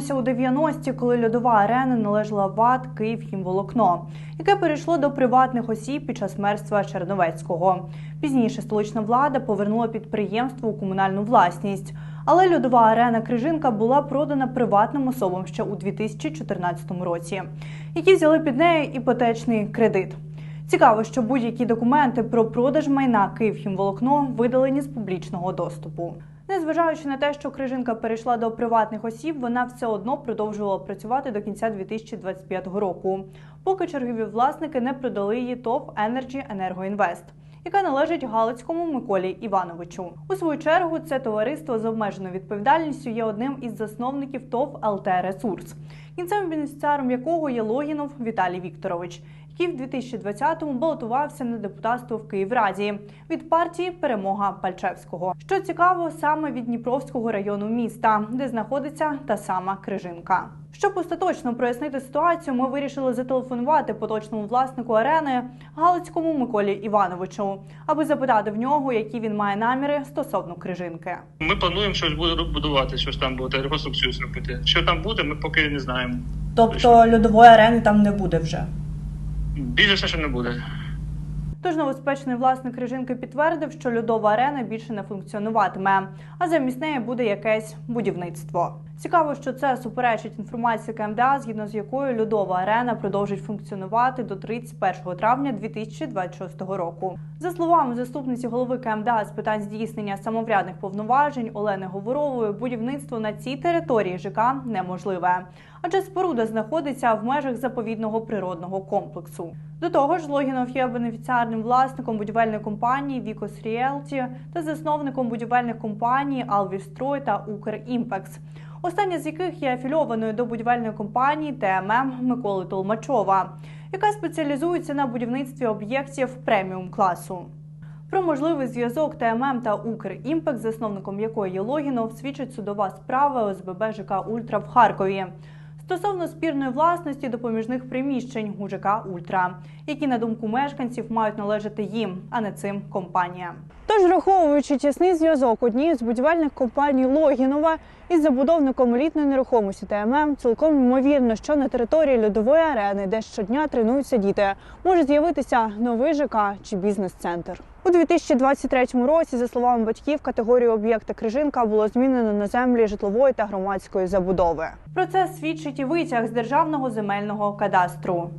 повернемося у 90-ті, коли льодова арена належала ВАД «Київхімволокно», яке перейшло до приватних осіб під час мерства Черновецького. Пізніше столична влада повернула підприємство у комунальну власність. Але льодова арена Крижинка була продана приватним особам ще у 2014 році, які взяли під нею іпотечний кредит. Цікаво, що будь-які документи про продаж майна Київхімволокно видалені з публічного доступу. Незважаючи на те, що Крижинка перейшла до приватних осіб, вона все одно продовжувала працювати до кінця 2025 року, поки чергові власники не продали її ТОВ Енерджі Енергоінвест. Яка належить Галицькому Миколі Івановичу. У свою чергу це товариство з обмеженою відповідальністю є одним із засновників ТОВ ЛТ Ресурс, кінцевим бенефіціаром якого є Логінов Віталій Вікторович, який в 2020-му балотувався на депутатство в Київраді від партії Перемога Пальчевського. Що цікаво, саме від Дніпровського району міста, де знаходиться та сама Крижинка. Щоб остаточно прояснити ситуацію, ми вирішили зателефонувати поточному власнику арени Галицькому Миколі Івановичу, аби запитати в нього, які він має наміри стосовно Крижинки. Ми плануємо щось буде будувати, щось там буде, реконструкцію зробити. Що там буде, ми поки не знаємо. Тобто льодової арени там не буде вже. Більше все, що не буде. Тож новоспечений власник Крижинки підтвердив, що льодова арена більше не функціонуватиме, а замість неї буде якесь будівництво. Цікаво, що це суперечить інформації КМДА, згідно з якою льодова арена продовжить функціонувати до 31 травня 2026 року. За словами заступниці голови КМДА з питань здійснення самоврядних повноважень Олени Говорової, будівництво на цій території ЖК неможливе, адже споруда знаходиться в межах заповідного природного комплексу. До того ж, Логінов є бенефіціарним власником будівельної компанії Вікос Ріелті та засновником будівельних компаній Алвістрой та Укрімпекс. Остання з яких є афільованою до будівельної компанії ТММ Миколи Толмачова, яка спеціалізується на будівництві об'єктів преміум класу. Про можливий зв'язок ТММ та Укрімпект, засновником якої є Логінов, свідчить судова справа ОСББ ЖК Ультра в Харкові стосовно спірної власності допоміжних приміщень у ЖК Ультра, які на думку мешканців мають належати їм, а не цим компаніям. Тож, враховуючи тісний зв'язок однієї з будівельних компаній Логінова із забудовником елітної нерухомості ТММ, цілком ймовірно, що на території льодової арени, де щодня тренуються діти, може з'явитися новий ЖК чи бізнес-центр. У 2023 році, за словами батьків, категорію об'єкта Крижинка було змінено на землі житлової та громадської забудови. Про це свідчить і витяг з державного земельного кадастру.